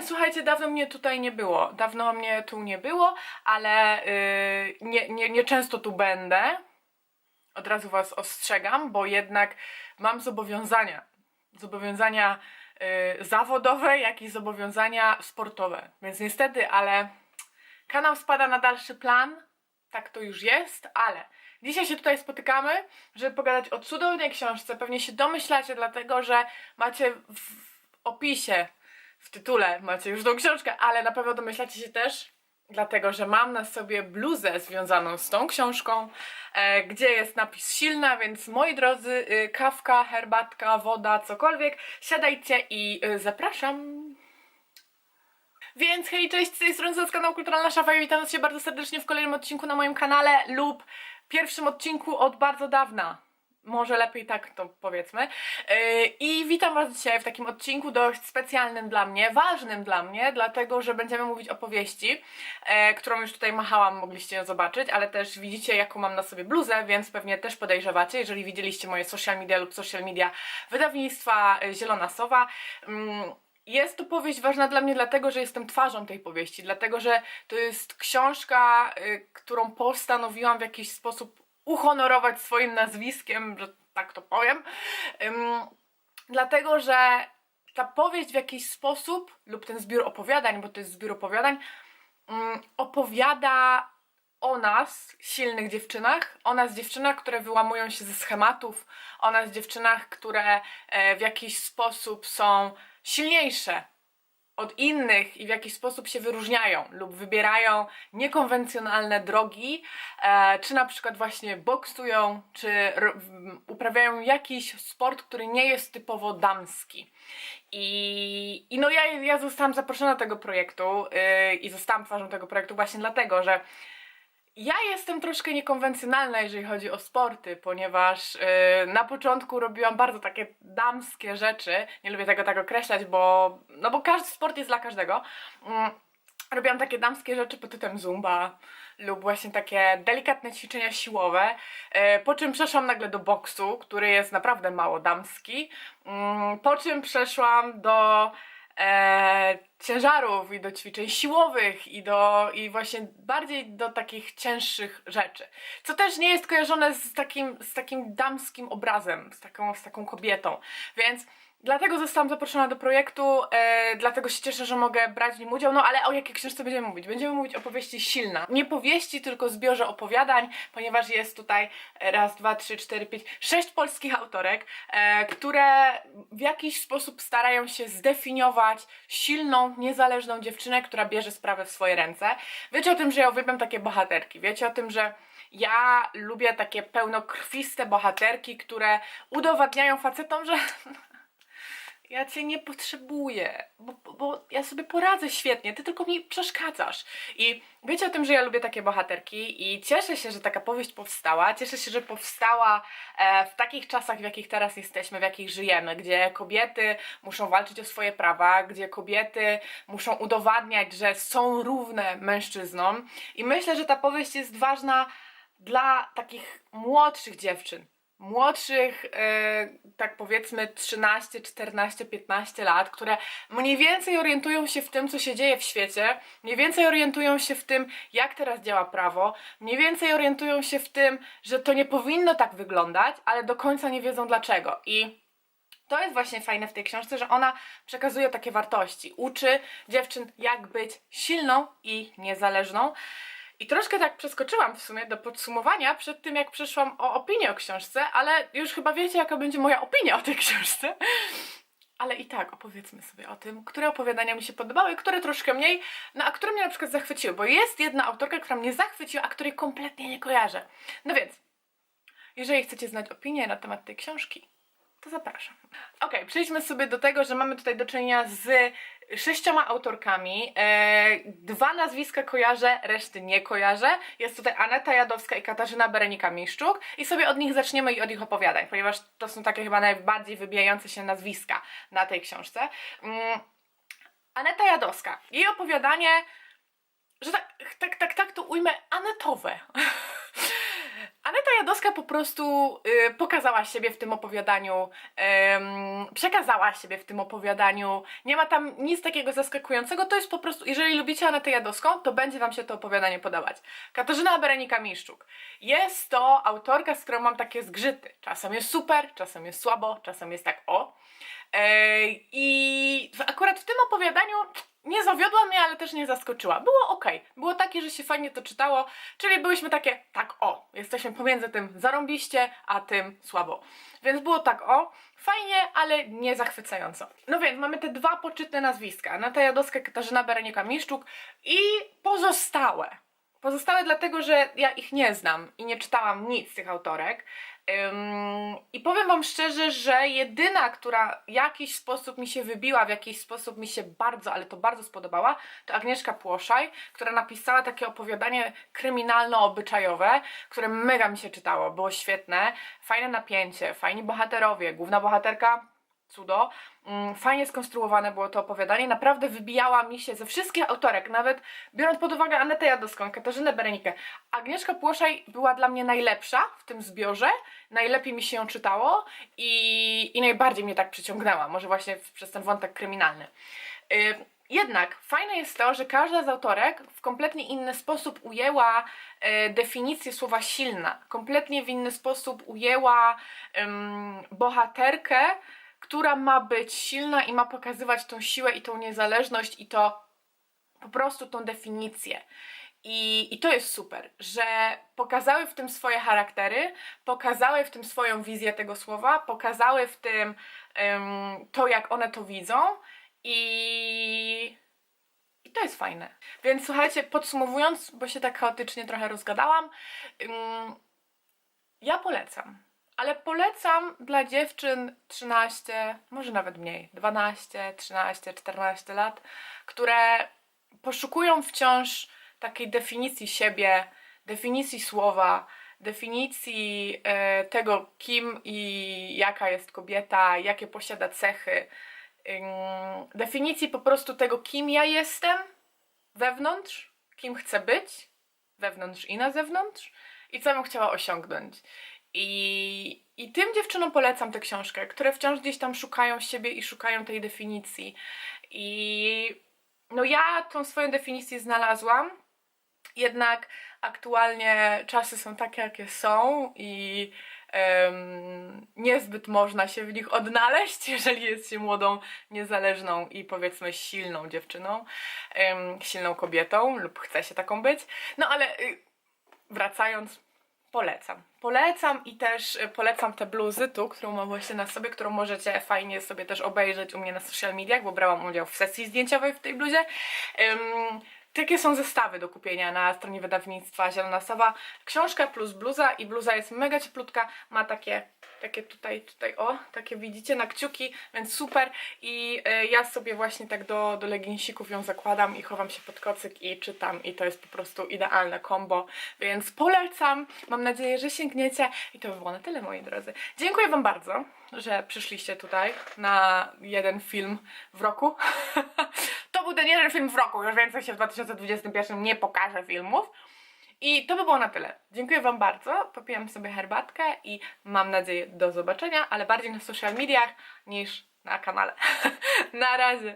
więc słuchajcie, dawno mnie tutaj nie było. Dawno mnie tu nie było, ale yy, nie, nie, nie często tu będę. Od razu was ostrzegam, bo jednak mam zobowiązania. Zobowiązania yy, zawodowe, jak i zobowiązania sportowe. Więc niestety, ale kanał spada na dalszy plan. Tak to już jest, ale dzisiaj się tutaj spotykamy, żeby pogadać o cudownej książce. Pewnie się domyślacie, dlatego że macie w opisie, w tytule macie już tą książkę, ale na pewno domyślacie się też, dlatego że mam na sobie bluzę związaną z tą książką, e, gdzie jest napis silna, więc moi drodzy, y, kawka, herbatka, woda, cokolwiek, siadajcie i y, zapraszam. Więc hej, cześć, z tej strony z kanału Kulturalna Szafa i witam was się bardzo serdecznie w kolejnym odcinku na moim kanale lub pierwszym odcinku od bardzo dawna. Może lepiej tak to powiedzmy. Yy, I witam was dzisiaj w takim odcinku dość specjalnym dla mnie, ważnym dla mnie, dlatego że będziemy mówić o powieści, e, którą już tutaj machałam, mogliście ją zobaczyć, ale też widzicie jaką mam na sobie bluzę, więc pewnie też podejrzewacie, jeżeli widzieliście moje social media lub social media wydawnictwa e, Zielona Sowa. Mm, jest to powieść ważna dla mnie, dlatego że jestem twarzą tej powieści, dlatego że to jest książka, y, którą postanowiłam w jakiś sposób uhonorować swoim nazwiskiem, że tak to powiem. Ym, dlatego że ta powieść w jakiś sposób, lub ten zbiór opowiadań, bo to jest zbiór opowiadań, ym, opowiada o nas, silnych dziewczynach, o nas dziewczynach, które wyłamują się ze schematów, o nas dziewczynach, które e, w jakiś sposób są silniejsze od innych i w jakiś sposób się wyróżniają lub wybierają niekonwencjonalne drogi, e, czy na przykład właśnie boksują, czy uprawiają jakiś sport, który nie jest typowo damski. I, i no ja, ja zostałam zaproszona do tego projektu yy, i zostałam twarzą tego projektu właśnie dlatego, że ja jestem troszkę niekonwencjonalna, jeżeli chodzi o sporty, ponieważ yy, na początku robiłam bardzo takie damskie rzeczy. Nie lubię tego tak określać, bo no bo każdy sport jest dla każdego. Mm, robiłam takie damskie rzeczy pod tytułem zumba lub właśnie takie delikatne ćwiczenia siłowe, yy, po czym przeszłam nagle do boksu, który jest naprawdę mało damski, Mm, po czym przeszłam do e, ciężarów i do ćwiczeń siłowych i do i właśnie bardziej do takich cięższych rzeczy. Co też nie jest kojarzone z takim, z takim damskim obrazem, z taką, z taką kobietą. Więc dlatego zostałam zaproszona do projektu, e, dlatego się cieszę, że mogę brać w nim udział. No ale o jakiej książce będziemy mówić? Będziemy mówić o powieści Silna. Nie powieści, tylko zbiorze opowiadań, ponieważ jest tutaj raz, dwa, trzy, cztery, pięć, sześć polskich autorek, e, które w jakiś sposób starają się zdefiniować silną, niezależną dziewczynę, która bierze sprawę w swoje ręce. Wiecie o tym, że ja uwielbiam takie bohaterki. Wiecie o tym, że ja lubię takie pełnokrwiste bohaterki, które udowadniają facetom, że ja cię nie potrzebuję, bo, bo- ja sobie poradzę świetnie, ty tylko mi przeszkadzasz. I wiecie o tym, że ja lubię takie bohaterki i cieszę się, że taka powieść powstała. Cieszę się, że powstała e, w takich czasach, w jakich teraz jesteśmy, w jakich żyjemy, gdzie kobiety muszą walczyć o swoje prawa, gdzie kobiety muszą udowadniać, że są równe mężczyznom. I myślę, że ta powieść jest ważna dla takich młodszych dziewczyn młodszych, e, tak powiedzmy 13, 14, 15 lat, które mniej więcej orientują się w tym, co się dzieje w świecie, mniej więcej orientują się w tym, jak teraz działa prawo, mniej więcej orientują się w tym, że to nie powinno tak wyglądać, ale do końca nie wiedzą dlaczego. I to jest właśnie fajne w tej książce, że ona przekazuje takie wartości. Uczy dziewczyn, jak być silną i niezależną. I troszkę tak przeskoczyłam w sumie do podsumowania przed tym, jak przeszłam o opinię o książce, ale już chyba wiecie, jaka będzie moja opinia o tej książce. Ale i tak opowiedzmy sobie o tym, które opowiadania mi się podobały, które troszkę mniej, no a które mnie na przykład zachwyciły, bo jest jedna autorka, która mnie zachwyciła, a której kompletnie nie kojarzę. No więc, jeżeli chcecie znać opinię na temat tej książki, to zapraszam. Okej, przejdźmy sobie do tego, że mamy tutaj do czynienia z sześcioma autorkami. E, dwa nazwiska kojarzę, reszty nie kojarzę. Jest tutaj Aneta Jadowska i Katarzyna Berenika-Miszczuk i sobie od nich zaczniemy i od ich opowiadań, ponieważ to są takie chyba najbardziej wybijające się nazwiska na tej książce. Mm, Aneta Jadowska. Jej opowiadanie, że tak, tak, tak, tak to ujmę, anetowe. Aneta Jadowska po prostu y, pokazała siebie w tym opowiadaniu, em, przekazała siebie w tym opowiadaniu. Nie ma tam nic takiego zaskakującego. To jest po prostu, jeżeli lubicie Anetę Jadowską, to będzie wam się to opowiadanie podobać. Katarzyna Berenika Miszczuk. Jest to autorka, z którą mam takie zgrzyty. Czasem jest super, czasem jest słabo, czasem jest tak o. I akurat w tym opowiadaniu nie zawiodła mnie, ale też nie zaskoczyła. Było ok. Było takie, że się fajnie to czytało, czyli byłyśmy takie, tak o, jesteśmy pomiędzy tym zarąbiście, a tym słabo. Więc było tak o, fajnie, ale nie zachwycająco. No więc mamy te dwa poczytne nazwiska, Aneta Jadowska, Katarzyna Berenika-Miszczuk i pozostałe. Pozostałe dlatego, że ja ich nie znam i nie czytałam nic z tych autorek. I powiem Wam szczerze, że jedyna, która w jakiś sposób mi się wybiła, w jakiś sposób mi się bardzo, ale to bardzo spodobała, to Agnieszka Płoszaj, która napisała takie opowiadanie kryminalno-obyczajowe, które mega mi się czytało, było świetne, fajne napięcie, fajni bohaterowie, główna bohaterka cudo. Mm, Fajnie skonstruowane było to opowiadanie. Naprawdę wybijała mi się ze wszystkich autorek, nawet biorąc pod uwagę Anetę Jadowską, Katarzynę Berenikę. Agnieszka Płoszaj była dla mnie najlepsza w tym zbiorze. Najlepiej mi się ją czytało i, i najbardziej mnie tak przyciągnęła. Może właśnie przez ten wątek kryminalny. Y, Jednak fajne jest to, że każda z autorek w kompletnie inny sposób ujęła e, definicję słowa silna. Kompletnie w inny sposób ujęła bohaterkę, która ma być silna i ma pokazywać tą siłę i tą niezależność i to po prostu tą definicję. I, I to jest super, że pokazały w tym swoje charaktery, pokazały w tym swoją wizję tego słowa, pokazały w tym em, to, jak one to widzą i, i to jest fajne. Więc słuchajcie, podsumowując, bo się tak chaotycznie trochę rozgadałam, ym, ja polecam. Ale polecam dla dziewczyn 13, może nawet mniej, 12, 13, 14 lat, które poszukują wciąż takiej definicji siebie, definicji słowa, definicji e, tego, kim i jaka jest kobieta, jakie posiada cechy, definicji po prostu tego, kim ja jestem wewnątrz, kim chcę być wewnątrz i na zewnątrz i co bym chciała osiągnąć. I, I tym dziewczynom polecam tę książkę, które wciąż gdzieś tam szukają siebie i szukają tej definicji. I no ja tą swoją definicję znalazłam, jednak aktualnie czasy są takie, jakie są i em, niezbyt można się w nich odnaleźć, jeżeli jest się młodą, niezależną i powiedzmy silną dziewczyną, em, silną kobietą lub chce się taką być. No ale y, wracając, polecam. Polecam i też y, polecam te bluzy tu, którą mam właśnie na sobie, którą możecie fajnie sobie też obejrzeć u mnie na social mediach, bo brałam udział w sesji zdjęciowej w tej bluzie. Ym, takie są zestawy do kupienia na stronie wydawnictwa Zielona Sowa. Książka plus bluza i bluza jest mega cieplutka, ma takie, takie tutaj, tutaj o, takie widzicie na kciuki, więc super i y, ja sobie właśnie tak do, do leginsików ją zakładam i chowam się pod kocyk i czytam i to jest po prostu idealne kombo, więc polecam, mam nadzieję, że sięgniecie i to by było na tyle moi drodzy. Dziękuję Wam bardzo, że przyszliście tutaj na jeden film w roku. był ten jeden film w roku, już więcej się w 2021 nie pokaże filmów. I to by było na tyle. Dziękuję Wam bardzo. Popijam sobie herbatkę i mam nadzieję do zobaczenia, ale bardziej na social mediach niż na kanale. na razie.